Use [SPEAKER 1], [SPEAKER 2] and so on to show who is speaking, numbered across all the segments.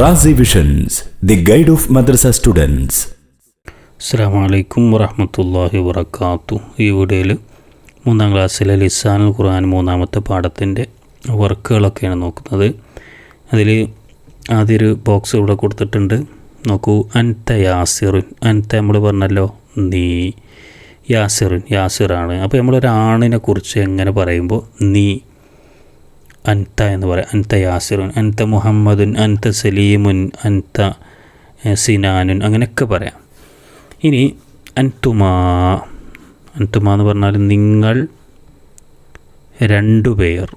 [SPEAKER 1] Razi visions the guide of madrasa students
[SPEAKER 2] അസ്സാം വലൈക്കും വറഹമത്തല്ലാഹി വറക്കാത്തു ഈ വീഡിയോയിൽ മൂന്നാം ക്ലാസ്സിലെ ലിസാനുൽ ഖുർആൻ മൂന്നാമത്തെ പാഠത്തിന്റെ വർക്കുകളൊക്കെയാണ് നോക്കുന്നത്. അതിൽ ആദ്യൊരു ബോക്സ് ഇവിടെ കൊടുത്തിട്ടുണ്ട്. നോക്കൂ അൻത യാസിറുൻ. അൻത നമ്മൾ പറഞ്ഞല്ലോ നീ യാസിറുൻ യാസിറാണ്. അപ്പോൾ നമ്മളൊരാണിനെ കുറിച്ച് എങ്ങനെ പറയുമ്പോൾ നീ അൻത എന്ന് പറയാം. അൻത യാസിറുൻ അൻത മുഹമ്മദുൻ അൻത സലീമുൻ അൻത സിനാനുൻ അങ്ങനെയൊക്കെ പറയാം. ഇനി അൻതുമാ അൻതുമാ എന്ന് പറഞ്ഞാൽ നിങ്ങൾ രണ്ടുപേർ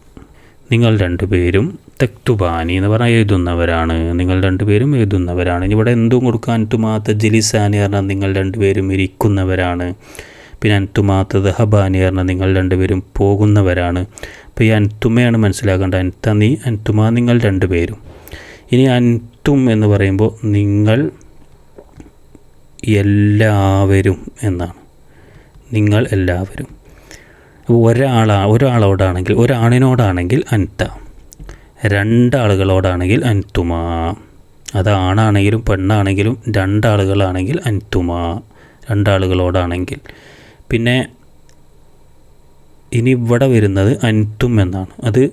[SPEAKER 2] നിങ്ങൾ രണ്ടുപേരും തെക്തുബാനി എന്ന് പറഞ്ഞാൽ എഴുതുന്നവരാണ്. നിങ്ങൾ രണ്ടുപേരും എഴുതുന്നവരാണ്. ഇനി ഇവിടെ എന്തും കൊടുക്കുക? അൻതുമാത്ത ജലിസാനി പറഞ്ഞാൽ നിങ്ങൾ രണ്ടുപേരും ഇരിക്കുന്നവരാണ്. പിന്നെ അൻതുമാത്ത ദഹബാനി പറഞ്ഞാൽ നിങ്ങൾ രണ്ടുപേരും പോകുന്നവരാണ്. അപ്പോൾ ഈ അൻതുമയാണ് മനസ്സിലാക്കേണ്ടത്. അൻത നീ അൻതുമ നിങ്ങൾ രണ്ടുപേരും. ഇനി അൻതും എന്ന് പറയുമ്പോൾ നിങ്ങൾ എല്ലാവരും എന്നാണ്. നിങ്ങൾ എല്ലാവരും. ഒരാളാ ഒരാളോടാണെങ്കിൽ ഒരാണിനോടാണെങ്കിൽ അൻത. രണ്ടാളുകളോടാണെങ്കിൽ അൻതുമ അത് ആണാണെങ്കിലും പെണ്ണാണെങ്കിലും രണ്ടാളുകളാണെങ്കിൽ അൻതുമ രണ്ടാളുകളോടാണെങ്കിൽ. പിന്നെ ഇനി ഇവിടെ വരുന്നത് അൻതും എന്നാണ്. അത്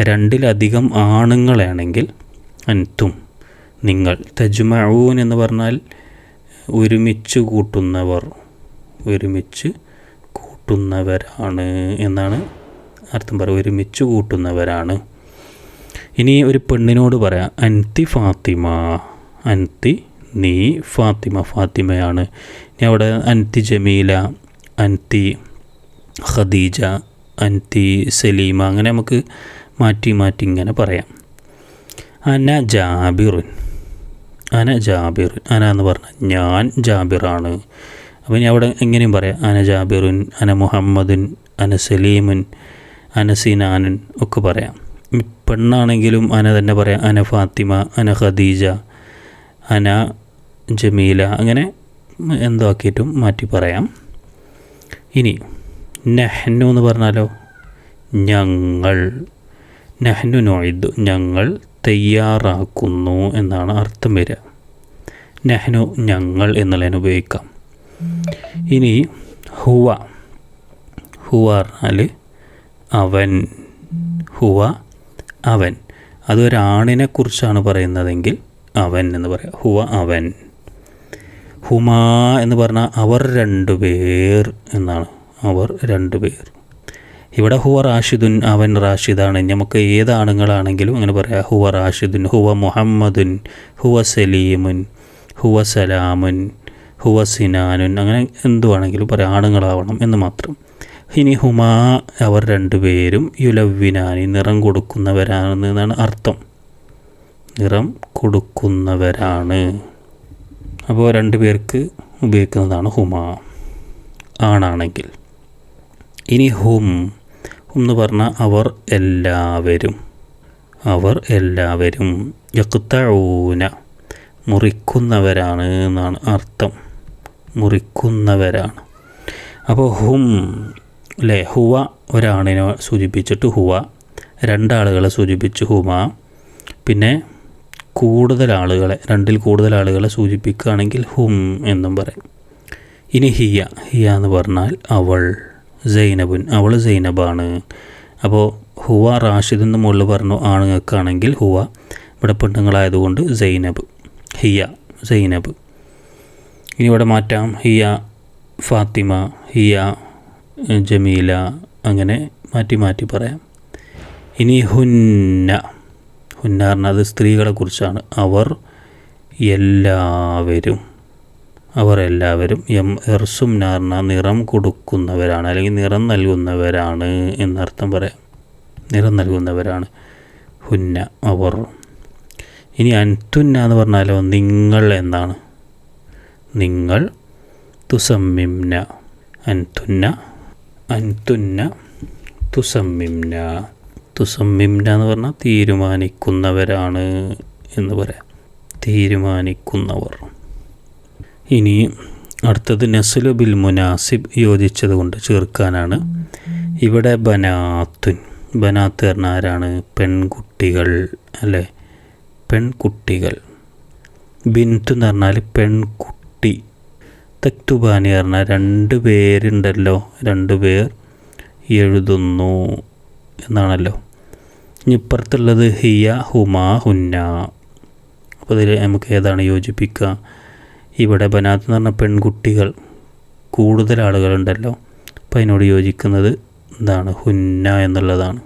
[SPEAKER 2] രണ്ടിലധികം ആണുങ്ങളാണെങ്കിൽ അൻതും നിങ്ങൾ. തജ്മഊൻ എന്ന് പറഞ്ഞാൽ ഒരുമിച്ച് കൂട്ടുന്നവർ ഒരുമിച്ച് കൂട്ടുന്നവരാണ് എന്നാണ് അർത്ഥം പറയുക. ഒരുമിച്ച് കൂട്ടുന്നവരാണ്. ഇനി ഒരു പെണ്ണിനോട് പറയാം അൻതി ഫാത്തിമ അൻതി നീ ഫാത്തിമ ഫാത്തിമയാണ്. ഇനി അവിടെ അൻതി ജമീല അൻതി ഖദീജ അൻതി സലീമ അങ്ങനെ നമുക്ക് മാറ്റി മാറ്റി ഇങ്ങനെ പറയാം. അന ജാബിറുൻ അന ജാബിർ അന എന്ന് പറഞ്ഞാൽ ഞാൻ ജാബിറാണ്. അപ്പോൾ ഞാൻ അവിടെ എങ്ങനെയും പറയാം. അന ജാബിറുൻ അന മുഹമ്മദുൻ അന സലീമുൻ അന സിനാനുൻ ഒക്കെ പറയാം. പെണ്ണാണെങ്കിലും അന തന്നെ പറയാം. അന ഫാത്തിമ അന ഖദീജ അന ജമീല അങ്ങനെ എന്താക്കിയിട്ടും മാറ്റി പറയാം. ഇനി നെഹ്നു എന്ന് പറഞ്ഞാലോ ഞങ്ങൾ നെഹ്നു നോയിദ് ഞങ്ങൾ തയ്യാറാക്കുന്നു എന്നാണ് അർത്ഥം വരിക. നെഹ്നു ഞങ്ങൾ എന്നുള്ളതിന് ഉപയോഗിക്കാം. ഇനി ഹുവ. ഹുവ പറഞ്ഞാൽ അവൻ ഹുവ അവൻ. അതൊരാണിനെ കുറിച്ചാണ് പറയുന്നതെങ്കിൽ അവൻ എന്ന് പറയാം. ഹുവ അവൻ. ഹുമാ എന്ന് പറഞ്ഞാൽ അവർ രണ്ടുപേർ എന്നാണ്. അവർ രണ്ടുപേർ. ഇവിടെ ഹുവ റാഷിദുൻ അവൻ റാഷിദാണ്. നമുക്ക് ഏത് ആണുങ്ങളാണെങ്കിലും അങ്ങനെ പറയാം. ഹുവ റാഷിദുൻ ഹുവ മുഹമ്മദുൻ ഹുവ സലീമുൻ ഹുവ സലാമുൻ ഹുവ സിനാനുൻ അങ്ങനെ എന്തുവാണെങ്കിലും പറയാം. ആണുങ്ങളാവണം എന്ന് മാത്രം. ഇനി ഹുമാ അവർ രണ്ടുപേരും യുലവിനാനി നിറം കൊടുക്കുന്നവരാണെന്നാണ് അർത്ഥം. നിറം കൊടുക്കുന്നവരാണ്. അപ്പോൾ രണ്ടുപേർക്ക് ഉപയോഗിക്കുന്നതാണ് ഹുമാ. ആണാണെങ്കിൽ. ഇനി ഹും എന്ന് പറഞ്ഞാൽ അവർ എല്ലാവരും. അവർ എല്ലാവരും. യക്തഊന മുറിക്കുന്നവരാണ് എന്നാണ് അർത്ഥം. മുറിക്കുന്നവരാണ്. അപ്പോൾ ഹും അല്ലേ ഹുവ ഒരാണിനെ സൂചിപ്പിച്ചിട്ട് ഹുവ രണ്ടാളുകളെ സൂചിപ്പിച്ച് ഹുമ. പിന്നെ കൂടുതൽ ആളുകളെ രണ്ടിൽ കൂടുതൽ ആളുകളെ സൂചിപ്പിക്കുകയാണെങ്കിൽ ഹും എന്നും പറയും. ഇനി ഹിയ ഹിയ എന്ന് പറഞ്ഞാൽ അവൾ. സൈനബുൻ. അവൾ സൈനബാണ്. അപ്പോൾ ഹുവ റാഷിദ് എന്ന് മുകളിൽ പറഞ്ഞു ആണുങ്ങൾക്കാണെങ്കിൽ ഹുവ. ഇവിടെ പെണ്ണുങ്ങളായതുകൊണ്ട് സൈനബ്. ഹിയ സൈനബ്. ഇനി ഇവിടെ മാറ്റാം. ഹിയ ഫാത്തിമ ഹിയ ജമീല അങ്ങനെ മാറ്റി മാറ്റി പറയാം. ഇനി ഹുന്ന. ഹുന്ന പറഞ്ഞത് സ്ത്രീകളെ കുറിച്ചാണ്. അവർ എല്ലാവരും. അവർ എല്ലാവരും എം എർസും നാർന നിറം കൊടുക്കുന്നവരാണ് അല്ലെങ്കിൽ നിറം നൽകുന്നവരാണ് എന്നർത്ഥം പറയാം. നിറം നൽകുന്നവരാണ്. ഹുന്ന അവർ. ഇനി അൻതുന്ന എന്ന് പറഞ്ഞാലോ നിങ്ങൾ എന്നാണ്. നിങ്ങൾ തുസമ്മിംന. അൻതുന്ന അൻതുന്ന തുസമ്മിംന. തുസമ്മിംന എന്ന് പറഞ്ഞാൽ തീരുമാനിക്കുന്നവരാണ് എന്ന് പറയാം. തീരുമാനിക്കുന്നവർ. ഇനി അടുത്തത് നസലു ബിൽ മുനാസിബ് യോജിച്ചത് കൊണ്ട് ചേർക്കാനാണ്. ഇവിടെ ബനാത്തുൻ ബനാത്ത് പറഞ്ഞ ആരാണ്? പെൺകുട്ടികൾ അല്ലേ? പെൺകുട്ടികൾ. ബിൻത്ത് എന്ന് പറഞ്ഞാൽ പെൺകുട്ടി. തക്തുബാനി പറഞ്ഞാൽ രണ്ട് പേരുണ്ടല്ലോ. രണ്ട് പേർ എഴുതുന്നു എന്നാണല്ലോ. ഇപ്പുറത്തുള്ളത് ഹിയ ഹുമാ ഹുന്ന. അപ്പോൾ ഇതിൽ നമുക്ക് ഏതാണ് യോജിപ്പിക്കുക? ഇവിടെ ബനാത്ത് എന്ന് പറഞ്ഞ പെൺകുട്ടികൾ കൂടുതൽ ആളുകളുണ്ടല്ലോ. അപ്പോൾ അതിനോട് യോജിക്കുന്നത് എന്താണ്? ഹുന്ന എന്നുള്ളതാണ്.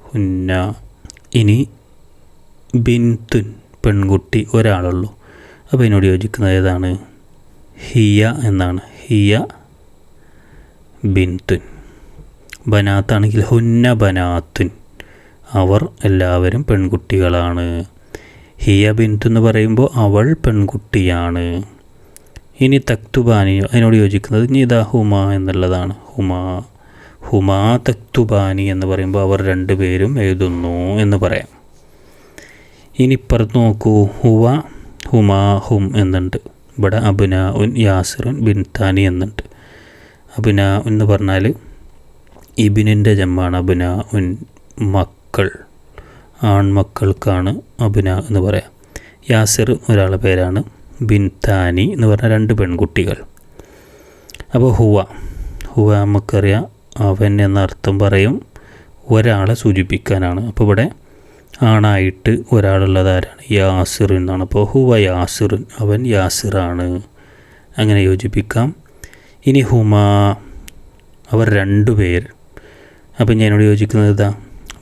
[SPEAKER 2] ഹുന്ന. ഇനി ബിൻതുൻ പെൺകുട്ടി ഒരാളുള്ളൂ. അപ്പോൾ അതിനോട് യോജിക്കുന്നത് ഏതാണ്? ഹിയ എന്നാണ്. ഹിയ ബിൻതുൻ. ബനാത്താണെങ്കിൽ ഹുന്ന ബനാത്തുൻ. അവർ എല്ലാവരും പെൺകുട്ടികളാണ്. ഹിയ ബിന്തു എന്ന് പറയുമ്പോൾ അവൾ പെൺകുട്ടിയാണ്. ഇനി തക്തുബാനി അതിനോട് യോജിക്കുന്നത് ഇനി ഇതാ ഹുമ എന്നുള്ളതാണ്. ഹുമ ഹുമ തക്തുബാനി എന്ന് പറയുമ്പോൾ അവർ രണ്ടുപേരും എഴുതുന്നു എന്ന് പറയാം. ഇനി ഇപ്പുറത്ത് നോക്കൂ. ഹുവ ഹുമാ ഹും എന്നുണ്ട്. ഇവിടെ അബുന ഉൻ യാസിറുൻ ബിൻതാനി എന്നുണ്ട്. അബുന എന്ന് പറഞ്ഞാൽ ഇബിനിന്റെ ജമ്മാണ്. അബുന ഉൻ മക്കൾ ആൺമക്കൾക്കാണ് അബുന എന്ന് പറയാം. യാസിർ ഒരാളുടെ പേരാണ്. ബിൻതാനി എന്ന് പറഞ്ഞ രണ്ട് പെൺകുട്ടികൾ. അപ്പോൾ ഹുവ ഹുവ നമുക്കറിയാം അവൻ എന്നർത്ഥം പറയും ഒരാളെ സൂചിപ്പിക്കാനാണ്. അപ്പോൾ ഇവിടെ ആണായിട്ട് ഒരാളുള്ളത് ആരാണ്? യാസിർ എന്നാണ്. അപ്പോൾ ഹുവ യാസിറുൻ അവൻ യാസിറാണ്. അങ്ങനെ യോജിപ്പിക്കാം. ഇനി ഹുമ അവർ രണ്ടു പേർ അപ്പം ഞാനോട് യോജിക്കുന്നത് ഇതാ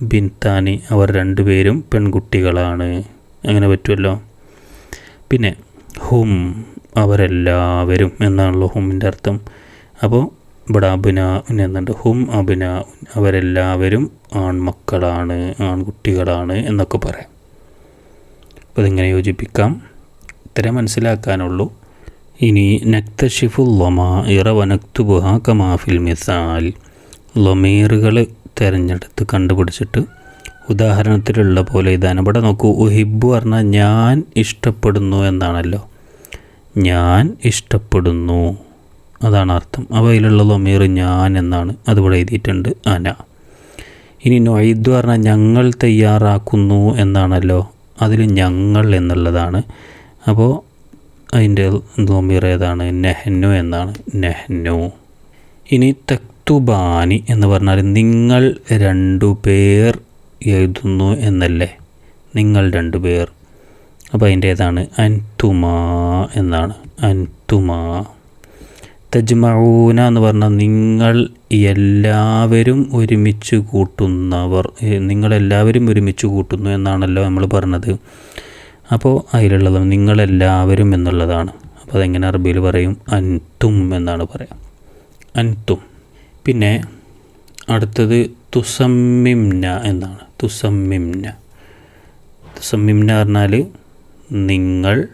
[SPEAKER 2] ബിൻതാനി അവർ രണ്ടുപേരും പെൺകുട്ടികളാണ്. അങ്ങനെ പറ്റുമല്ലോ? പിന്നെ ഹും അവരെല്ലാവരും എന്നാണല്ലോ ഹുമിന്റെ അർത്ഥം. അപ്പോൾ ഇവിടെ അബിന എന്നുണ്ട്. ഹും അബിന അവരെല്ലാവരും ആൺമക്കളാണ് ആൺകുട്ടികളാണ് എന്നൊക്കെ പറയാം. അപ്പോൾ ഇതിങ്ങനെ യോജിപ്പിക്കാം. ഇത്ര മനസ്സിലാക്കാനുള്ളൂ. ഇനി നക്തഷിഫുൽ ലൊമ ഇറ വനക്തുബുഹ കമാഫിൽ മിസാൽ. ലൊമീറുകൾ തിരഞ്ഞെടുത്ത് കണ്ടുപിടിച്ചിട്ട് ഉദാഹരണത്തിലുള്ള പോലെ ഇതാണ്. ഇവിടെ നോക്കൂ ഉഹിബു പറഞ്ഞാൽ ഞാൻ ഇഷ്ടപ്പെടുന്നു എന്നാണല്ലോ. ഞാൻ ഇഷ്ടപ്പെടുന്നു. അതാണ് അർത്ഥം. അപ്പോൾ അതിലുള്ള ലൊമീർ ഞാൻ എന്നാണ്. അതിവിടെ എഴുതിയിട്ടുണ്ട്. അന. ഇനി നൊയ്ദ് പറഞ്ഞാൽ ഞങ്ങൾ തയ്യാറാക്കുന്നു എന്നാണല്ലോ. അതിൽ ഞങ്ങൾ എന്നുള്ളതാണ്. അപ്പോൾ അതിന്റെ ലൊമീർ ഏതാണ്? നെഹ്നു എന്നാണ്. നെഹ്നു. ഇനി തക്തുബാനി എന്ന് പറഞ്ഞാൽ നിങ്ങൾ രണ്ടു പേർ എഴുതുന്നു എന്നല്ലേ? നിങ്ങൾ രണ്ടുപേർ. അപ്പോൾ അതിന്റെ ഏതാണ് അൻതുമാ എന്നാണ്. അൻതുമാ. തജ്മഊന എന്ന് പറഞ്ഞാൽ നിങ്ങൾ എല്ലാവരും ഒരുമിച്ച് കൂട്ടുന്നവർ. നിങ്ങളെല്ലാവരും ഒരുമിച്ച് കൂട്ടുന്നു എന്നാണല്ലോ നമ്മൾ പറഞ്ഞത്. അപ്പോൾ അതിലുള്ളത് നിങ്ങളെല്ലാവരും എന്നുള്ളതാണ്. അപ്പോൾ അതെങ്ങനെ അറബിയിൽ പറയും? അൻതും എന്നാണ് പറയാം. അൻതും. പിന്നെ അടുത്തത് തുസമ്മിംന എന്നാണ്. തുസമ്മിംന. തുസമ്മിംന പറഞ്ഞാൽ നിങ്ങൾ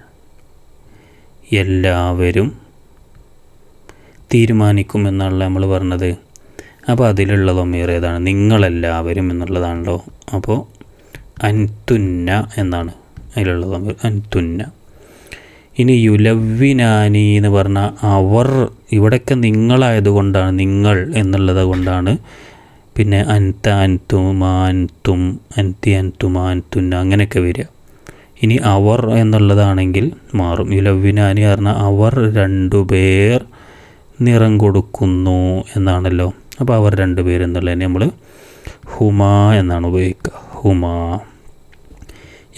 [SPEAKER 2] എല്ലാവരും തീരുമാനിക്കും തീരുമാനിക്കുമെന്നുള്ള നമ്മൾ പറഞ്ഞത്. അപ്പോൾ അതിലുള്ള ലൊമീർ ഏതാണ്? നിങ്ങളെല്ലാവരും എന്നുള്ളതാണല്ലോ. അപ്പോൾ അൻതുന്ന എന്നാണ് അതിലുള്ള ലൊമീർ അൻതുന്ന. ഇനി യുലവ്വിനാനി എന്ന് പറഞ്ഞാൽ അവർ ഇവിടെയൊക്കെ നിങ്ങളായതുകൊണ്ടാണ് നിങ്ങൾ എന്നുള്ളത് കൊണ്ടാണ് പിന്നെ അൻത അൻതുമാൻതും അൻതി അൻതുമാൻതുന്ന അങ്ങനെയൊക്കെ വരിക. ഇനി അവർ എന്നുള്ളതാണെങ്കിൽ മാറും. യുലവ്വിനാനി പറഞ്ഞാൽ അവർ രണ്ടുപേർ നിറം കൊടുക്കുന്നു എന്നാണല്ലോ. അപ്പോൾ അവർ രണ്ടുപേർ എന്നുള്ളതിനെ നമ്മൾ ഹുമാ എന്നാണ് ഉപയോഗിക്കുക. ഹുമാ.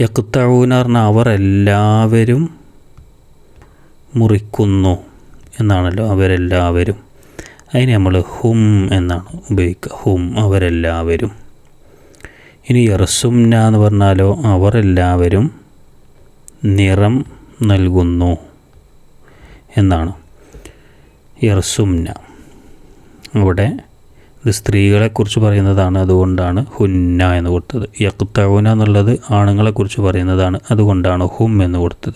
[SPEAKER 2] യക്തഊന പറഞ്ഞാൽ അവർ എല്ലാവരും മുറിക്കുന്നു എന്നാണല്ലോ അവരെല്ലാവരും. അതിന് നമ്മൾ ഹും എന്നാണ് ഉപയോഗിക്കുക. ഹും അവരെല്ലാവരും. ഇനി യർസുംന എന്ന് പറഞ്ഞാലോ അവരെല്ലാവരും നിറം നൽകുന്നു എന്നാണ്. യർസുംന. അവിടെ ഇത് സ്ത്രീകളെക്കുറിച്ച് പറയുന്നതാണ് അതുകൊണ്ടാണ് ഹുന്ന എന്ന് കൊടുത്തത്. യക്തൗന എന്നുള്ളത് ആണുങ്ങളെക്കുറിച്ച് പറയുന്നതാണ് അതുകൊണ്ടാണ് ഹും എന്ന് കൊടുത്തത്.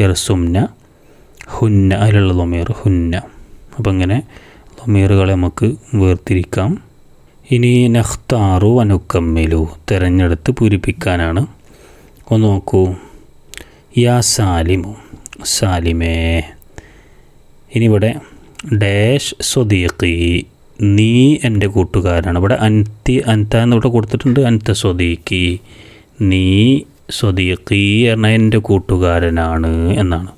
[SPEAKER 2] യർസുംന ഹുന്ന അതിലുള്ള ലൊമീർ ഹുന്ന. അപ്പം ഇങ്ങനെ ലമീറുകളെ നമുക്ക് വേർതിരിക്കാം. ഇനി നഖ്താറു അനുക്കമ്മിലു തിരഞ്ഞെടുത്ത് പൂരിപ്പിക്കാനാണ്. ഒന്ന് നോക്കൂ. യാ സാലിമു സാലിമേ. ഇനി ഇവിടെ ഡാഷ് സ്വദീഖി നീ എന്റെ കൂട്ടുകാരനാണ്. ഇവിടെ അൻതി അൻത എന്ന് ഇവിടെ കൊടുത്തിട്ടുണ്ട്. അൻത സ്വദീഖി നീ സ്വദീഖി എന്ന എന്റെ കൂട്ടുകാരനാണ് എന്നാണ്.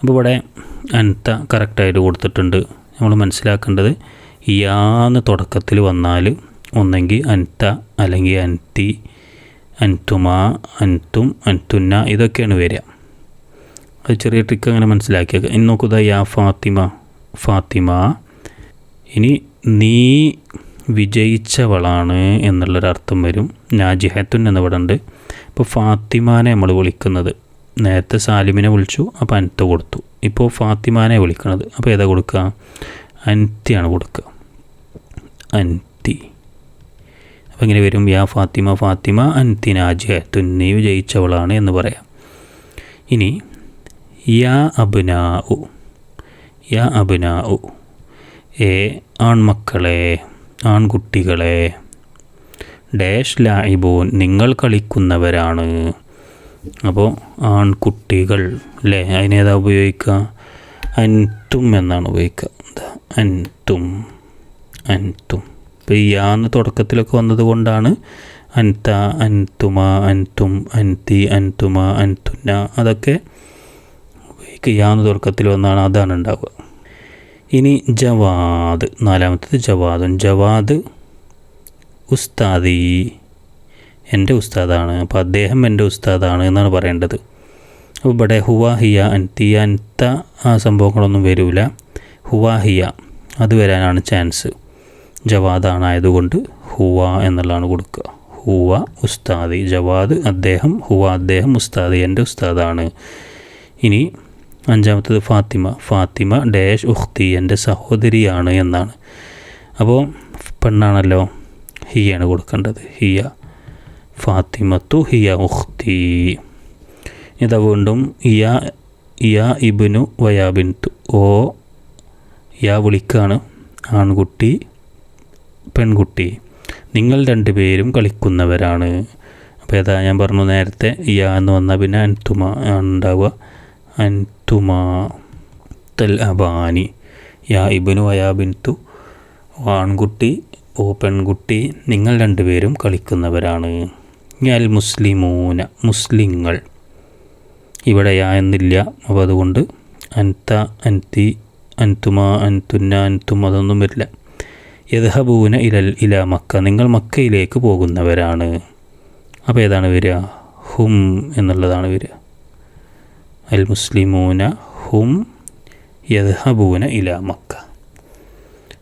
[SPEAKER 2] അപ്പോൾ ഇവിടെ അൻത കറക്റ്റായിട്ട് കൊടുത്തിട്ടുണ്ട്. നമ്മൾ മനസ്സിലാക്കേണ്ടത് യാന്ന് തുടക്കത്തിൽ വന്നാൽ ഒന്നെങ്കിൽ അൻത അല്ലെങ്കിൽ അൻതി അൻതുമ അൻതും അൻതുന്ന ഇതൊക്കെയാണ് വരിക. അത് ചെറിയ ട്രിക്ക് അങ്ങനെ മനസ്സിലാക്കിയേക്കുക ഇന്ന് നോക്കുക യാ ഫാത്തിമ ഫാത്തിമ. ഇനി നീ വിജയിച്ചവളാണ് എന്നുള്ളൊരർത്ഥം വരും. നാജിഹത്തുൻ എന്നിവിടെ ഉണ്ട് ഇപ്പോൾ ഫാത്തിമാനെ നമ്മൾ വിളിക്കുന്നത്. നേരത്തെ സാലിമിനെ വിളിച്ചു അപ്പോൾ അനത്ത് കൊടുത്തു. ഇപ്പോൾ ഫാത്തിമാനെ വിളിക്കണത്. അപ്പോൾ ഏതാ കൊടുക്കുക? അൻത്തിയാണ് കൊടുക്കുക. അൻത്തി അപ്പോൾ ഇങ്ങനെ വരും. യാ ഫാത്തിമ ഫാത്തിമ അൻതി നാജിയ തുന്നി വിജയിച്ചവളാണ് എന്ന് പറയാം. ഇനി യാ അബ്നാഉ. യാ അബ്നാ ഉ എ ആൺമക്കളെ ആൺകുട്ടികളെ. ഡാഷ് ലായിബോൻ നിങ്ങൾ കളിക്കുന്നവരാണ്. അപ്പോൾ ആൺകുട്ടികൾ അല്ലേ അതിനേതാ ഉപയോഗിക്കുക? അൻതും എന്നാണ് ഉപയോഗിക്കുക. എന്താ അൻതും അൻതും. ഇപ്പോൾ ഈ യാന്ന് തുടക്കത്തിലൊക്കെ വന്നത് കൊണ്ടാണ് അൻത അൻതുമ അൻതും അൻതി അൻതുമ അൻതുന്ന അതൊക്കെ ഉപയോഗിക്കുക. യാന്ന് തുടക്കത്തിൽ വന്നാണ് അതാണ് ഉണ്ടാവുക. ഇനി ജവാദ് നാലാമത്തത് ജവാദും ജവാദ് ഉസ്താദി. എന്റെ ഉസ്താദാണ് അപ്പോൾ അദ്ദേഹം എന്റെ ഉസ്താദാണ് എന്നാണ് പറയേണ്ടത്. അപ്പോൾ ഇവിടെ ഹുവ ഹിയ അൻതി അൻത ആ സംഭവങ്ങളൊന്നും വരില്ല ഹുവ ഹിയ അത് വരാനാണ് ചാൻസ്. ജവാദാണ് ആയതുകൊണ്ട് ഹുവ എന്നുള്ളതാണ് കൊടുക്കുക. ഹുവ ഉസ്താദി ജവാദ് അദ്ദേഹം ഹുവ അദ്ദേഹം ഉസ്താദി എന്റെ ഉസ്താദാണ്. ഇനി അഞ്ചാമത്തത് ഫാത്തിമ. ഫാത്തിമ ഡാഷ് ഉഖ്തി എന്റെ സഹോദരിയാണ് എന്നാണ്. അപ്പോൾ പെണ്ണാണല്ലോ ഹിയാണ് കൊടുക്കേണ്ടത്. ഹിയ. ഫാത്തിമത്തു ഹിയ ഉഖ്തി. ഇതാ വീണ്ടും ഇയ ഇയ ഇബിനു വയാബിൻതു ഓ യാ വിളിക്കാണ് ആൺകുട്ടി പെൺകുട്ടി. നിങ്ങൾ രണ്ടുപേരും കളിക്കുന്നവരാണ്. അപ്പോൾ ഏതാ ഞാൻ പറഞ്ഞു നേരത്തെ യാ എന്ന് വന്നാൽ പിന്നെ അൻതുമ ഉണ്ടാവുക. അൻതുമ തൽ അബാനി. യാ ഇബിനു വയാ ബിൻതു ആൺകുട്ടി ഓ പെൺകുട്ടി. നിങ്ങൾ രണ്ടുപേരും കളിക്കുന്നവരാണ്. അൽ മുസ്ലിമൂന മുസ്ലിങ്ങൾ. ഇവിടെ യാ എന്നില്ല. അപ്പോൾ അതുകൊണ്ട് അൻത അൻതി അൻതുമ അൻതുന്ന അൻതും അതൊന്നും വരില്ല. യദ്ഹബൂന ഇലൽ ഇല മക്ക. നിങ്ങൾ മക്കയിലേക്ക് പോകുന്നവരാണ്. അപ്പോൾ ഏതാണ് വരിക? ഹും എന്നുള്ളതാണ് വരിക. അൽ മുസ്ലിമൂന ഹും യദ്ഹബൂന ഇല മക്ക.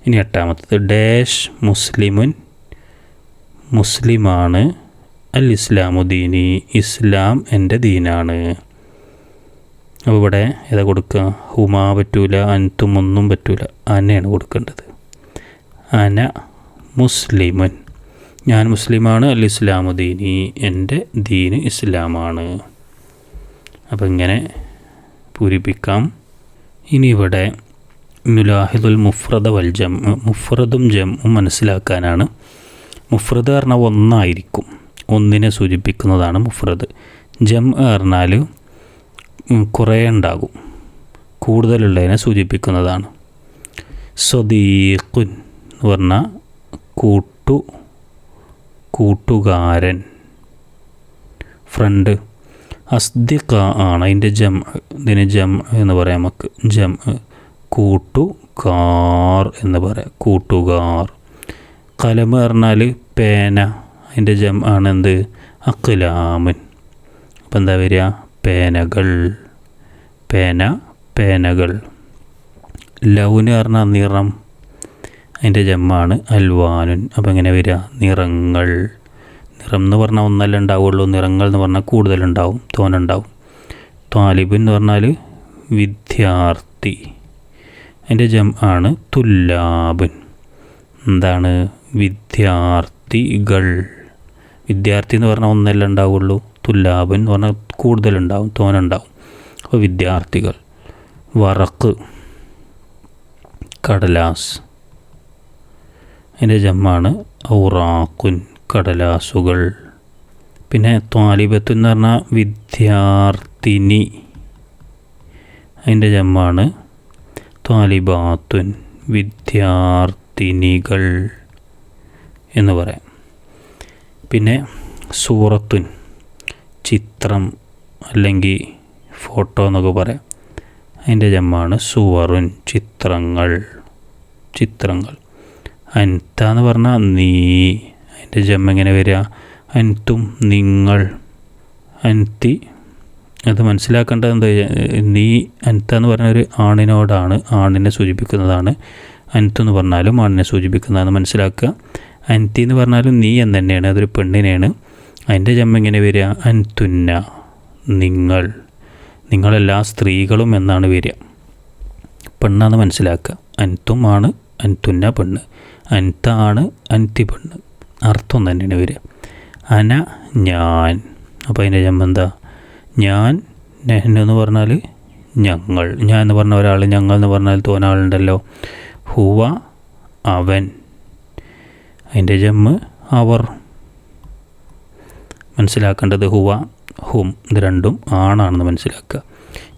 [SPEAKER 2] ഇനി എട്ടാമത്തത്. ഡാഷ് മുസ്ലിമുൻ മുസ്ലിമാണ് അൽ ഇസ്ലാമു ദീനി ഇസ്ലാം എന്റെ ദീനാണ്. അപ്പോൾ ഇവിടെ ഏതാ കൊടുക്കുക? ഹുമാ പറ്റൂല അനത്തും ഒന്നും പറ്റൂല. അനയാണ് കൊടുക്കേണ്ടത്. അന മുസ്ലിമൻ. ഞാൻ മുസ്ലിമാണ് അൽ ഇസ്ലാമു ദീനി. എന്റെ ദീന് ഇസ്ലാമാണ്. അപ്പം ഇങ്ങനെ പൂരിപ്പിക്കാം. ഇനി ഇവിടെ നുലാഹിദുൽ മുഫ്രദ വൽ ജം മുഫ്രദും ജമ്മും മനസ്സിലാക്കാനാണ്. മുഫ്രദ് പറഞ്ഞാൽ ഒന്നായിരിക്കും. ഒന്നിനെ സൂചിപ്പിക്കുന്നതാണ് മുഫ്രദ്. ജം പറഞ്ഞാൽ കുറേ ഉണ്ടാകും. കൂടുതലുള്ളതിനെ സൂചിപ്പിക്കുന്നതാണ്. സ്വദീഖുൻ എന്ന് പറഞ്ഞാൽ കൂട്ടു കൂട്ടുകാരൻ ഫ്രണ്ട്. അസ്ദിഖ ആണ് അതിന്റെ ജം ഇതിന് ജം എന്ന് പറയാം നമുക്ക്. ജം കൂട്ടുകാർ എന്ന് പറയാം. കൂട്ടുകാർ. കലം പറഞ്ഞാൽ പേന. അതിന്റെ ജം ആണെന്ത്? അക്കുലാമൻ അപ്പം എന്താ വരിക? പേനകൾ. പേന പേനകൾ. ലൗന് പറഞ്ഞാൽ നിറം. അതിന്റെ ജമ്മാണ് അൽവാനുൻ. അപ്പം എങ്ങനെ വരിക? നിറങ്ങൾ. നിറം എന്ന് പറഞ്ഞാൽ ഒന്നല്ല ഉണ്ടാവുള്ളൂ. നിറങ്ങൾ എന്ന് പറഞ്ഞാൽ കൂടുതലുണ്ടാവും. തോനുണ്ടാവും താലിബ് എന്ന് പറഞ്ഞാൽ വിദ്യാർത്ഥി. അതിന്റെ ജം ആണ് തുല്ലാബൻ. എന്താണ്? വിദ്യാർത്ഥികൾ. വിദ്യാർത്ഥി എന്ന് പറഞ്ഞാൽ ഒന്നല്ല ഉണ്ടാവുള്ളൂ. തുല്ലാബൻ എന്ന് പറഞ്ഞാൽ കൂടുതലുണ്ടാവും തോനുണ്ടാവും. അപ്പോൾ വിദ്യാർത്ഥികൾ. വറക്ക്. കടലാസ്. അതിന്റെ ജമ്മാണ് ഔറാക്കുൻ കടലാസുകൾ. പിന്നെ ത്വാലിബത്ത് എന്ന് പറഞ്ഞാൽ വിദ്യാർത്ഥിനി. അതിന്റെ ജമ്മാണ് ത്വാലിബാത്തുൻ വിദ്യാർത്ഥിനികൾ എന്ന് പറയാം. പിന്നെ സൂറത്തുൻ ചിത്രം അല്ലെങ്കിൽ ഫോട്ടോ എന്നൊക്കെ പറയാം. അതിന്റെ ജമ്മാണ് സുവറുൻ ചിത്രങ്ങൾ ചിത്രങ്ങൾ. അൻത എന്ന് പറഞ്ഞാൽ നീ. അതിന്റെ ജമ്മ എങ്ങനെ വരിക? അൻതും നിങ്ങൾ. അൻതി അത് മനസ്സിലാക്കേണ്ടത് എന്താ? നീ അൻത എന്ന് പറഞ്ഞ ഒരു ആണിനോടാണ് ആണിനെ സൂചിപ്പിക്കുന്നതാണ്. അൻതു എന്ന് പറഞ്ഞാലും ആണിനെ സൂചിപ്പിക്കുന്നതാണ് മനസ്സിലാക്കുക. അൻതി എന്ന് പറഞ്ഞാലും നീ എന്ന് തന്നെയാണ് അതൊരു പെണ്ണിനെയാണ്. അതിന്റെ ജമ്മ ഇങ്ങനെ വരിക? അൻതുന്ന നിങ്ങൾ. നിങ്ങളെല്ലാ സ്ത്രീകളും എന്നാണ് വരിക. പെണ്ണാന്ന് മനസ്സിലാക്കുക. അൻതും ആണ് അൻതുന്ന പെണ്ണ്. അൻത ആണ് പെണ്ണ്. അർത്ഥം തന്നെയാണ് വരിക. അന ഞാൻ. അപ്പോൾ അതിന്റെ ജമ്മ എന്താ? ഞാൻ നെഹ്ന എന്ന് പറഞ്ഞാൽ ഞങ്ങൾ. ഞാൻ എന്ന് പറഞ്ഞ ഒരാൾ ഞങ്ങൾ എന്ന് പറഞ്ഞാൽ തോന്നാളുണ്ടല്ലോ. ഹുവ അവൻ. അതിന്റെ ജമ്മ് അവർ മനസ്സിലാക്കേണ്ടത് ഹുവ ഹും ഇത് രണ്ടും ആണാണെന്ന് മനസ്സിലാക്കുക.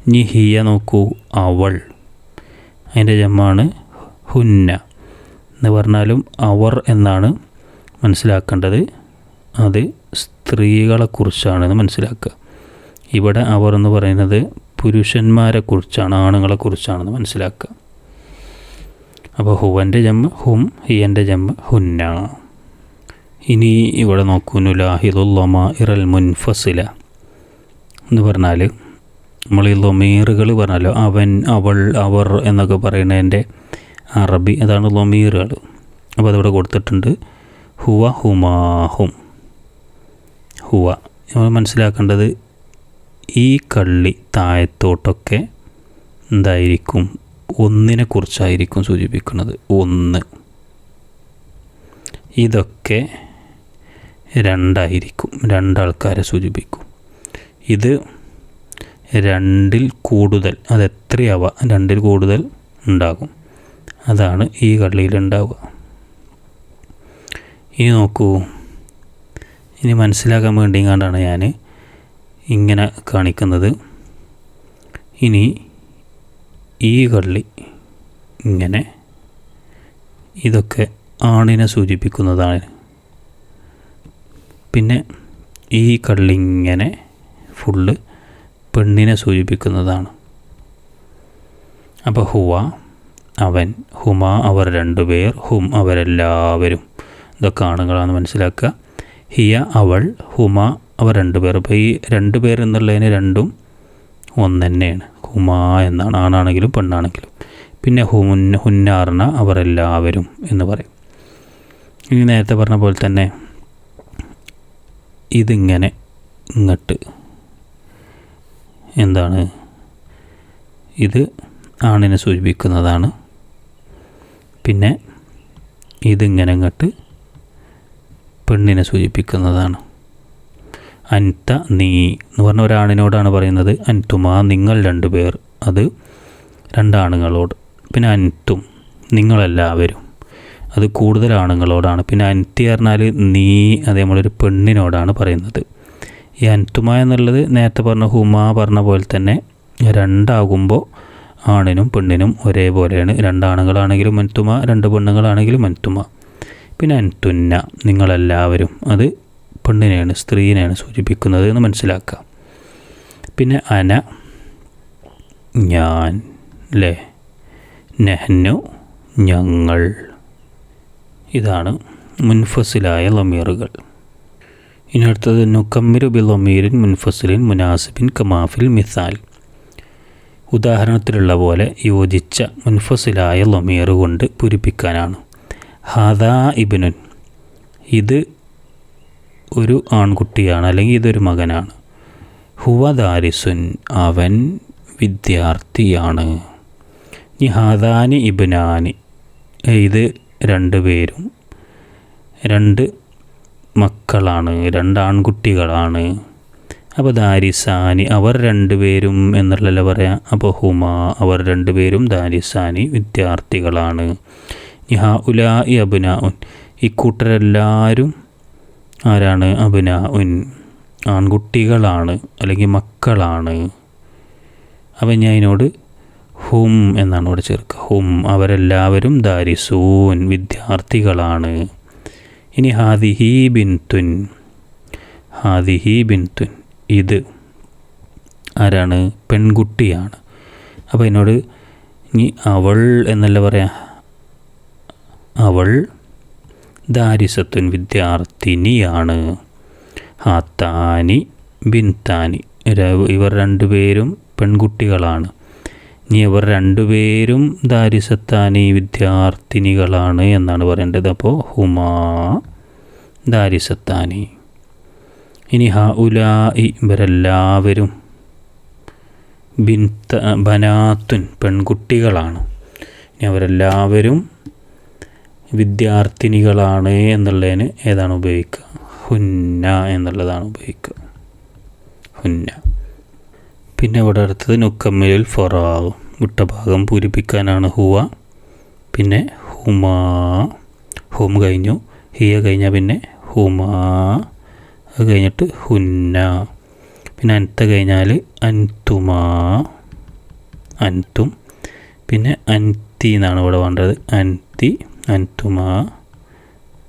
[SPEAKER 2] ഇനി ഹിയ നോക്കൂ അവൾ. അതിന്റെ ജമ്മാണ് ഹുന്ന. എന്ന് പറഞ്ഞാലും അവർ എന്നാണ് മനസ്സിലാക്കേണ്ടത്. അത് സ്ത്രീകളെക്കുറിച്ചാണെന്ന് മനസ്സിലാക്കുക. ഇവിടെ അവർ എന്ന് പറയുന്നത് പുരുഷന്മാരെക്കുറിച്ചാണ് ആണുങ്ങളെക്കുറിച്ചാണെന്ന് മനസ്സിലാക്കുക. അപ്പോൾ ഹുവന്റെ ജമ്മ ഹും ഹിയന്റെ ജമ്മ ഹുന്ന. ഇനി ഇവിടെ നോക്കൂ നുലാഹിദുല്ലമ ഇറൽ മുൻഫസില എന്ന് പറഞ്ഞാൽ നമ്മൾ ഈ ലൊമീറുകൾ പറഞ്ഞാലോ അവൻ അവൾ അവർ എന്നൊക്കെ പറയുന്നതിന്റെ അറബി അതാണ് ലൊമീറുകൾ. അപ്പോൾ അതിവിടെ കൊടുത്തിട്ടുണ്ട് ഹുവ ഹുമാഹും ഹുവ. നമ്മൾ മനസ്സിലാക്കേണ്ടത് ഈ കള്ളി താഴത്തോട്ടൊക്കെ എന്തായിരിക്കും? ഒന്നിനെ കുറിച്ചായിരിക്കും സൂചിപ്പിക്കുന്നത്. ഒന്ന്. ഇതൊക്കെ രണ്ടായിരിക്കും. രണ്ടാൾക്കാരെ സൂചിപ്പിക്കും. ഇത് രണ്ടിൽ കൂടുതൽ അത് എത്രയാവുക രണ്ടിൽ കൂടുതൽ ഉണ്ടാകും. അതാണ് ഈ കള്ളിയിലുണ്ടാവുക. ഇനി നോക്കൂ. ഇനി മനസ്സിലാക്കാൻ വേണ്ടി കണ്ടാണ് ഞാൻ ഇങ്ങനെ കാണിക്കുന്നത്. ഇനി ഈ കള്ളി ഇങ്ങനെ ഇതൊക്കെ ആണിനെ സൂചിപ്പിക്കുന്നതാണ്. പിന്നെ ഈ കള്ളി ഇങ്ങനെ ഫുള്ള് പെണ്ണിനെ സൂചിപ്പിക്കുന്നതാണ്. അപ്പോൾ ഹുവ അവൻ ഹുമ അവർ രണ്ടുപേർ ഹും അവരെല്ലാവരും. ഇതൊക്കെ ആണുങ്ങളാണെന്ന് മനസ്സിലാക്കുക. ഹിയ അവൾ ഹുമ അവർ രണ്ടുപേർ അപ്പോൾ ഈ രണ്ടുപേർ എന്നുള്ളതിന് രണ്ടും ഒന്ന് തന്നെയാണ് ഹുമ എന്നാണ് ആണാണെങ്കിലും പെണ്ണാണെങ്കിലും. പിന്നെ ഹുന്ന ഹുന്നാർണ അവരെല്ലാവരും എന്ന് പറയും. ഇനി നേരത്തെ പറഞ്ഞ പോലെ തന്നെ ഇതിങ്ങനെ ഇങ്ങോട്ട് എന്താണ്? ഇത് ആണിനെ സൂചിപ്പിക്കുന്നതാണ്. പിന്നെ ഇതിങ്ങനെ ഇങ്ങോട്ട് പെണ്ണിനെ സൂചിപ്പിക്കുന്നതാണ്. അൻത നീ എന്ന് പറഞ്ഞ ഒരാണിനോടാണ് പറയുന്നത്. അൻതുമാ നിങ്ങൾ രണ്ട് പേർ അത് രണ്ടാണുങ്ങളോട്. പിന്നെ അൻതും നിങ്ങളെല്ലാവരും. അത് കൂടുതൽ ആണുങ്ങളോടാണ്. പിന്നെ അൻത്തി പറഞ്ഞാൽ നീ അതേപോലെ ഒരു പെണ്ണിനോടാണ് പറയുന്നത്. ഈ അൻതുമ എന്നുള്ളത് നേരത്തെ പറഞ്ഞ ഹുമ പറഞ്ഞ പോലെ തന്നെ രണ്ടാകുമ്പോൾ ആണിനും പെണ്ണിനും ഒരേപോലെയാണ്. രണ്ടാണുങ്ങളാണെങ്കിലും അൻതുമ രണ്ട് പെണ്ണുങ്ങളാണെങ്കിലും അൻതുമ. പിന്നെ അൻതുന്ന നിങ്ങളെല്ലാവരും. അത് പെണ്ണിനെയാണ് സ്ത്രീനെയാണ് സൂചിപ്പിക്കുന്നത് എന്ന് മനസ്സിലാക്കുക പിന്നെ അന ഞാൻ അല്ലേ നെഹ്നു ഞങ്ങൾ. ഇതാണ് മുൻഫസിലായ ലമീറുകൾ. ഇനി അടുത്തത് നുക്കമ്മിരു ബി ലമീരിൻ മുൻഫസിലിൻ മുനാസിബിൻ കമാഫിൽ മിസാൽ. ഉദാഹരണത്തിലുള്ള പോലെ യോജിച്ച മുൻഫസിലായ ലമീർ കൊണ്ട് പൂരിപ്പിക്കാനാണ്. ഹാദാ ഇബിനുൻ ഇത് ഒരു ആൺകുട്ടിയാണ് അല്ലെങ്കിൽ ഇതൊരു മകനാണ്. ഹുവദാരിസുൻ അവൻ വിദ്യാർത്ഥിയാണ്. നിഹാദാനി ഇബ്നാനി ഇത് രണ്ട് പേരും രണ്ട് മക്കളാണ് രണ്ട് ആൺകുട്ടികളാണ്. അപ്പോൾ ദാരിസാനി അവർ രണ്ടുപേരും എന്നുള്ളതല്ല പറയാം? അപ്പോൾ ഹുമ അവർ രണ്ടുപേരും ദാരിസാനി വിദ്യാർത്ഥികളാണ്. നിഹാ ഉലാ അബുന ഇക്കൂട്ടരെല്ലാവരും ആരാണ്? അഭിന. ഉൻ. ആൺകുട്ടികളാണ് അല്ലെങ്കിൽ മക്കളാണ്. അപ്പം ഞാൻ അതിനോട് ഹും എന്നാണ് ഇവിടെ ചേർക്കുക. ഹും. അവരെല്ലാവരും ദാരിസൂൻ വിദ്യാർത്ഥികളാണ്. ഇനി ഹാദിഹി ബിൻതുൻ. ഹാദിഹി ബിൻതുൻ. ഇത് ആരാണ്? പെൺകുട്ടിയാണ്. അപ്പോൾ എന്നോട് ഇനി അവൾ എന്നല്ല പറയാം? അവൾ ദാരിസത്തുൻ വിദ്യാർത്ഥിനിയാണ്. ഹാത്താനി ബിൻതാനി ഇവർ രണ്ടുപേരും പെൺകുട്ടികളാണ്. ഇനി ഇവർ രണ്ടുപേരും ദാരിസത്താനി വിദ്യാർത്ഥിനികളാണ് എന്നാണ് പറയേണ്ടത്. അപ്പോൾ ഹുമാ ദാരിസത്താനി. ഇനി ഹ ഉലാ ഇവരെല്ലാവരും ബിൻ ബനാത്തുൻ പെൺകുട്ടികളാണ്. ഇനി അവരെല്ലാവരും വിദ്യാർത്ഥിനികളാണ് എന്നുള്ളതിന് ഏതാണ് ഉപയോഗിക്കുക? ഹുന്ന എന്നുള്ളതാണ് ഉപയോഗിക്കുക. ഹുന്ന. പിന്നെ ഇവിടെ അടുത്തത് നുക്കമ്മലിൽ ഫൊറാവ് വിട്ട ഭാഗം പൂരിപ്പിക്കാനാണ് ഹുവ. പിന്നെ ഹുമാ. ഹും കഴിഞ്ഞു. ഹിയ കഴിഞ്ഞാൽ പിന്നെ ഹുമാ. അത് കഴിഞ്ഞിട്ട് ഹുന്ന. പിന്നെ അൻത്ത കഴിഞ്ഞാൽ അൻതുമാ. അൻതും. പിന്നെ അൻതി എന്നാണ് ഇവിടെ വേണ്ടത്. അൻതി. അൻതുമാ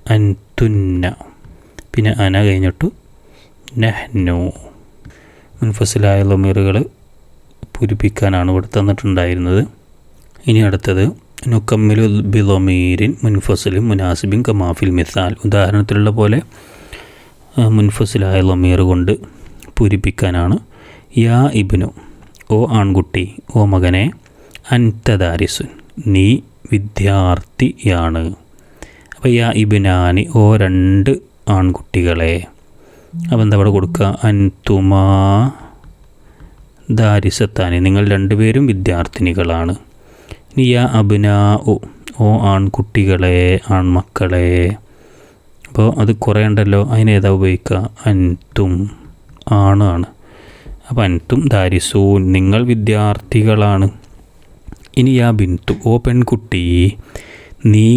[SPEAKER 2] അൻതുന്ന. പിന്നെ അന കഴിഞ്ഞിട്ടു നഹ്നു. മുൻഫസിലായ ലമീറുകൾ പൂരിപ്പിക്കാനാണ് ഇവിടെ തന്നിട്ടുണ്ടായിരുന്നത്. ഇനി അടുത്തത് നുക്കമ്മിലു ബിലൊമീരിൻ മുൻഫസിലും മുനാസിബിൻ കമാഫിൽ മിസാൽ. ഉദാഹരണത്തിലുള്ള പോലെ മുൻഫസിലായ ലൊമീർ കൊണ്ട് പൂരിപ്പിക്കാനാണ്. യാ ഇബിനു ഓ ആൺകുട്ടി ഓ മകനെ അൻതദാരിസുൻ നീ വിദ്യാർത്ഥിയാണ്. അപ്പോൾ യാ ഇബിനാനി ഓ രണ്ട് ആൺകുട്ടികളെ. അപ്പോൾ എന്താ അവിടെ കൊടുക്കുക? അൻതുമാ ദാരിസത്താനി. നിങ്ങൾ രണ്ടുപേരും വിദ്യാർത്ഥിനികളാണ്. ഇനി യാ അബിനാ ഓ ഓ ആൺകുട്ടികളെ ആൺമക്കളെ. അപ്പോൾ അത് കുറേ ഉണ്ടല്ലോ. അതിനേതാ ഉപയോഗിക്കുക? അൻതും ആണാണ് അപ്പോൾ അൻതും ദാരിസൂൻ നിങ്ങൾ വിദ്യാർത്ഥികളാണ്. ഇനി യാ ബിന്തു ഓ പെൺകുട്ടി നീ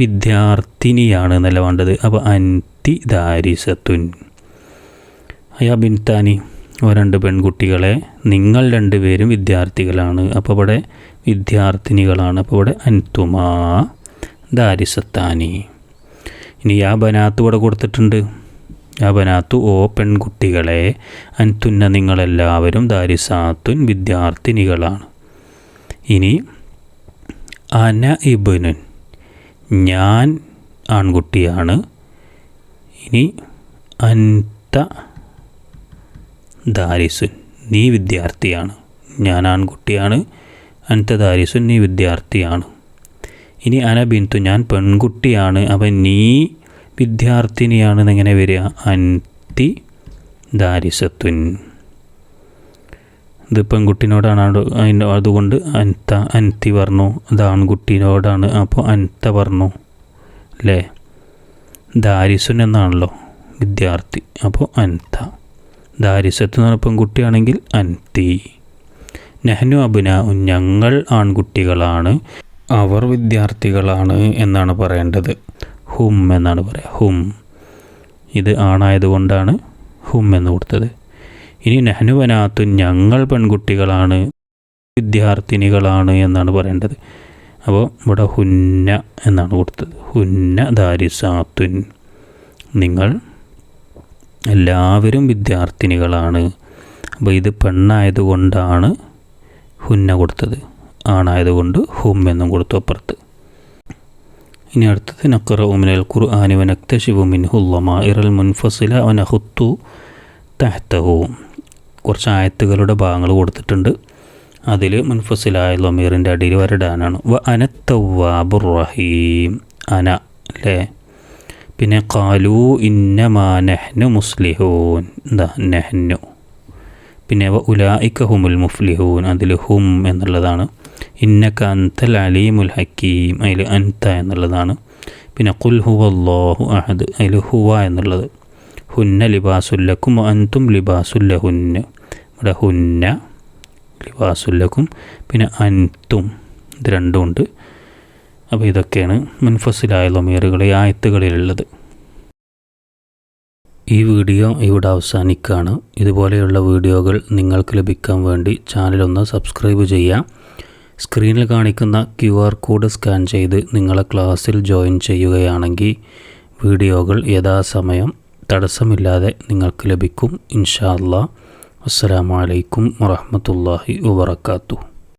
[SPEAKER 2] വിദ്യാർത്ഥിനിയാണ് എന്നല്ല വേണ്ടത്? അപ്പോൾ അൻതി ദാരിസത്തുൻ യാ ബിൻതാനി ഓ രണ്ട് പെൺകുട്ടികളെ നിങ്ങൾ രണ്ടുപേരും വിദ്യാർത്ഥികളാണ്. അപ്പോൾ ഇവിടെ വിദ്യാർത്ഥിനികളാണ്. അപ്പോൾ ഇവിടെ അൻതുമാ ദാരിസത്താനി. ഇനി യാ ബനാത്ത് ഇവിടെ കൊടുത്തിട്ടുണ്ട്. യാ ബനാത്തു ഓ പെൺകുട്ടികളെ അൻതുന്ന നിങ്ങളെല്ലാവരും ദാരിസാത്തുൻ വിദ്യാർത്ഥിനികളാണ്. ഇനി അന ഇബനുൻ ഞാൻ ആൺകുട്ടിയാണ്. ഇനി അൻത ദാരിസുൻ നീ വിദ്യാർത്ഥിയാണ്. ഞാൻ ആൺകുട്ടിയാണ് അൻത ദാരിസുൻ നീ വിദ്യാർത്ഥിയാണ്. ഇനി അന ബിന്തു ഞാൻ പെൺകുട്ടിയാണ് അപ്പം നീ വിദ്യാർത്ഥിനിയാണ് എങ്ങനെ വരിക? അൻതി ദാരിസത്തുൻ. ഇത് പെൺകുട്ടിനോടാണ് അതുകൊണ്ട് അനിത്ത അനിത്തി പറഞ്ഞു. അത് ആൺകുട്ടിനോടാണ് അപ്പോൾ അനിത്ത പറഞ്ഞു. അല്ലേ ദാരിസുൻ എന്നാണല്ലോ വിദ്യാർത്ഥി. അപ്പോൾ അൻത. ദാരിസത്ത് എന്ന് പറഞ്ഞ പെൺകുട്ടിയാണെങ്കിൽ അൻതി. നെഹ്നു അബുന ഞങ്ങൾ ആൺകുട്ടികളാണ് അവർ വിദ്യാർത്ഥികളാണ് എന്നാണ് പറയേണ്ടത്. ഹും എന്നാണ് പറയുക ഹും. ഇത് ആണായതുകൊണ്ടാണ് ഹും എന്ന് കൊടുത്തത്. ഇനി നെഹ്നുവനാത്ത് ഞങ്ങൾ പെൺകുട്ടികളാണ് വിദ്യാർത്ഥിനികളാണ് എന്നാണ് പറയേണ്ടത്. അപ്പോൾ ഇവിടെ ഹുന്ന എന്നാണ് കൊടുത്തത്. ഹുന്ന ദാരിസാത്തുൻ. നിങ്ങൾ എല്ലാവരും വിദ്യാർത്ഥിനികളാണ്. അപ്പോൾ ഇത് പെണ്ണായതുകൊണ്ടാണ് ഹുന്ന കൊടുത്തത്. ആണായതുകൊണ്ട് ഹും എന്നും കൊടുത്തു അപ്പുറത്ത്. ഇനി അടുത്തത് നക്കറ ഉമിനൽ ഖുർആാനി വനക്തശിവു മിൻഹുല്ലമ ഇറൽ മുൻഫസില വനഹുത്തു തഹ്തഹു. കുറച്ച് ആയത്തുകളുടെ ഭാഗങ്ങൾ കൊടുത്തിട്ടുണ്ട്. അതിൽ മുൻഫസിലായ ലൊമീറിന്റെ അടിയിൽ വരടാനാണ്. വ അനത്തവാബുർ റഹീം. അന അല്ലേ പിന്നെ കാലു ഇന്നമാ നെഹ്നു മുസ്ലിഹൂൻ. എന്താ നെഹ്നു. പിന്നെ വ ഉലായിക്ക ഹുമുൽ മുഫ്ലിഹൂൻ. അതിൽ ഹും എന്നുള്ളതാണ്. ഇന്നക്ക അന്തൽ അലീമുൽ ഹക്കീം. അതിൽ അൻത എന്നുള്ളതാണ്. പിന്നെ കുൽ ഹുവ അല്ലാഹു അഹദ്. അതിൽ ഹുവ എന്നുള്ളത്. ഹുന്ന ലിബാസുല്ലക്കും അൻതും ലിബാസുല്ലഹുന്ന ഇവിടെ ഹുന്ന ലിവാസുല്ലക്കും പിന്നെ അൻതും ഇത് രണ്ടും ഉണ്ട്. അപ്പോൾ ഇതൊക്കെയാണ് മുൻഫസിലായ ലമീറുകൾ ഈ ആയത്തുകളിലുള്ളത്. ഈ വീഡിയോ ഇവിടെ അവസാനിക്കുകയാണ് ഇതുപോലെയുള്ള വീഡിയോകൾ നിങ്ങൾക്ക് ലഭിക്കാൻ വേണ്ടി ചാനലൊന്ന് സബ്സ്ക്രൈബ് ചെയ്യുക. സ്ക്രീനിൽ കാണിക്കുന്ന ക്യു ആർ കോഡ് സ്കാൻ ചെയ്ത് നിങ്ങളെ ക്ലാസ്സിൽ ജോയിൻ ചെയ്യുകയാണെങ്കിൽ വീഡിയോകൾ യഥാസമയം തടസ്സമില്ലാതെ നിങ്ങൾക്ക് ലഭിക്കും ഇൻഷാ അലൈക്കും വറഹ്മത്തുള്ളാഹി വബറകാതുഹു.